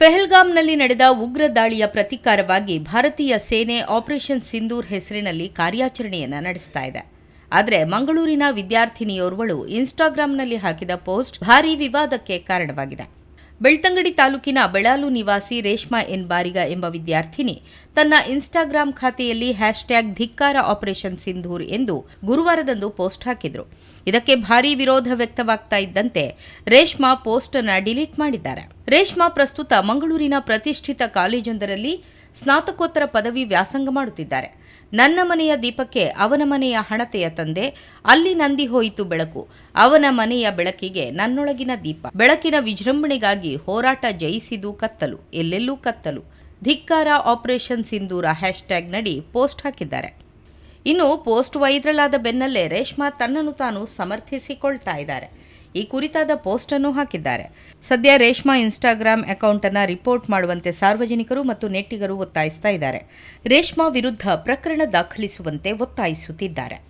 ಪೆಹಲ್ಗಾಂನಲ್ಲಿ ನಡೆದ ಉಗ್ರ ದಾಳಿಯ ಪ್ರತೀಕಾರವಾಗಿ ಭಾರತೀಯ ಸೇನೆ ಆಪರೇಷನ್ ಸಿಂಧೂರ್ ಹೆಸರಿನಲ್ಲಿ ಕಾರ್ಯಾಚರಣೆಯನ್ನು ನಡೆಸ್ತಾ ಇದೆ. ಆದರೆ ಮಂಗಳೂರಿನ ವಿದ್ಯಾರ್ಥಿನಿಯೋರ್ವಳು ಇನ್ಸ್ಟಾಗ್ರಾಂನಲ್ಲಿ ಹಾಕಿದ ಪೋಸ್ಟ್ ಭಾರೀ ವಿವಾದಕ್ಕೆ ಕಾರಣವಾಗಿದೆ. ಬೆಳ್ತಂಗಡಿ ತಾಲೂಕಿನ ಬೆಳಾಲು ನಿವಾಸಿ ರೇಷ್ಮಾ ಎನ್ ಬಾರಿಗ ಎಂಬ ವಿದ್ಯಾರ್ಥಿನಿ ತನ್ನ ಇನ್ಸ್ಟಾಗ್ರಾಂ ಖಾತೆಯಲ್ಲಿ ಹ್ಯಾಶ್ಟ್ಯಾಗ್ ಧಿಕ್ಕಾರ ಆಪರೇಷನ್ ಸಿಂಧೂರ್ ಎಂದು ಗುರುವಾರದಂದು ಪೋಸ್ಟ್ ಹಾಕಿದ್ರು. ಇದಕ್ಕೆ ಭಾರೀ ವಿರೋಧ ವ್ಯಕ್ತವಾಗ್ತಾ ಇದ್ದಂತೆ ರೇಷ್ಮಾ ಪೋಸ್ಟ್ ಅನ್ನ ಡಿಲೀಟ್ ಮಾಡಿದ್ದಾರೆ. ರೇಷ್ಮಾ ಪ್ರಸ್ತುತ ಮಂಗಳೂರಿನ ಪ್ರತಿಷ್ಠಿತ ಕಾಲೇಜೊಂದರಲ್ಲಿ ಸ್ನಾತಕೋತ್ತರ ಪದವಿ ವ್ಯಾಸಂಗ ಮಾಡುತ್ತಿದ್ದಾರೆ. ನನ್ನ ಮನೆಯ ದೀಪಕ್ಕೆ ಅವನ ಮನೆಯ ಹಣತೆಯ ತಂದೆ, ಅಲ್ಲಿ ನಂದಿ ಹೋಯಿತು ಬೆಳಕು. ಅವನ ಮನೆಯ ಬೆಳಕಿಗೆ ನನ್ನೊಳಗಿನ ದೀಪ. ಬೆಳಕಿನ ವಿಜೃಂಭಣೆಗಾಗಿ ಹೋರಾಟ ಜಯಿಸಿದು ಕತ್ತಲು, ಎಲ್ಲೆಲ್ಲೂ ಕತ್ತಲು. ಧಿಕ್ಕಾರ ಆಪರೇಷನ್ ಸಿಂಧೂರ ಹ್ಯಾಶ್ಟ್ಯಾಗ್ ನಡಿ ಪೋಸ್ಟ್ ಹಾಕಿದ್ದಾರೆ. ಇನ್ನು ಪೋಸ್ಟ್ ವೈರಲ್ ಆದ ಬೆನ್ನಲ್ಲೇ ರೇಷ್ಮಾ ತನ್ನನ್ನು ತಾನು ಸಮರ್ಥಿಸಿಕೊಳ್ತಾ ಇದ್ದಾರೆ. ಈ ಕುರಿತಾದ ಪೋಸ್ಟ್ ಅನ್ನು ಹಾಕಿದ್ದಾರೆ. ಸದ್ಯ ರೇಷ್ಮಾ ಇನ್ಸ್ಟಾಗ್ರಾಂ ಅಕೌಂಟ್ ಅನ್ನ ರಿಪೋರ್ಟ್ ಮಾಡುವಂತೆ ಸಾರ್ವಜನಿಕರು ಮತ್ತು ನೆಟ್ಟಿಗರು ಒತ್ತಾಯಿಸ್ತಾ ಇದ್ದಾರೆ. ರೇಷ್ಮಾ ವಿರುದ್ಧ ಪ್ರಕರಣ ದಾಖಲಿಸುವಂತೆ ಒತ್ತಾಯಿಸುತ್ತಿದ್ದಾರೆ.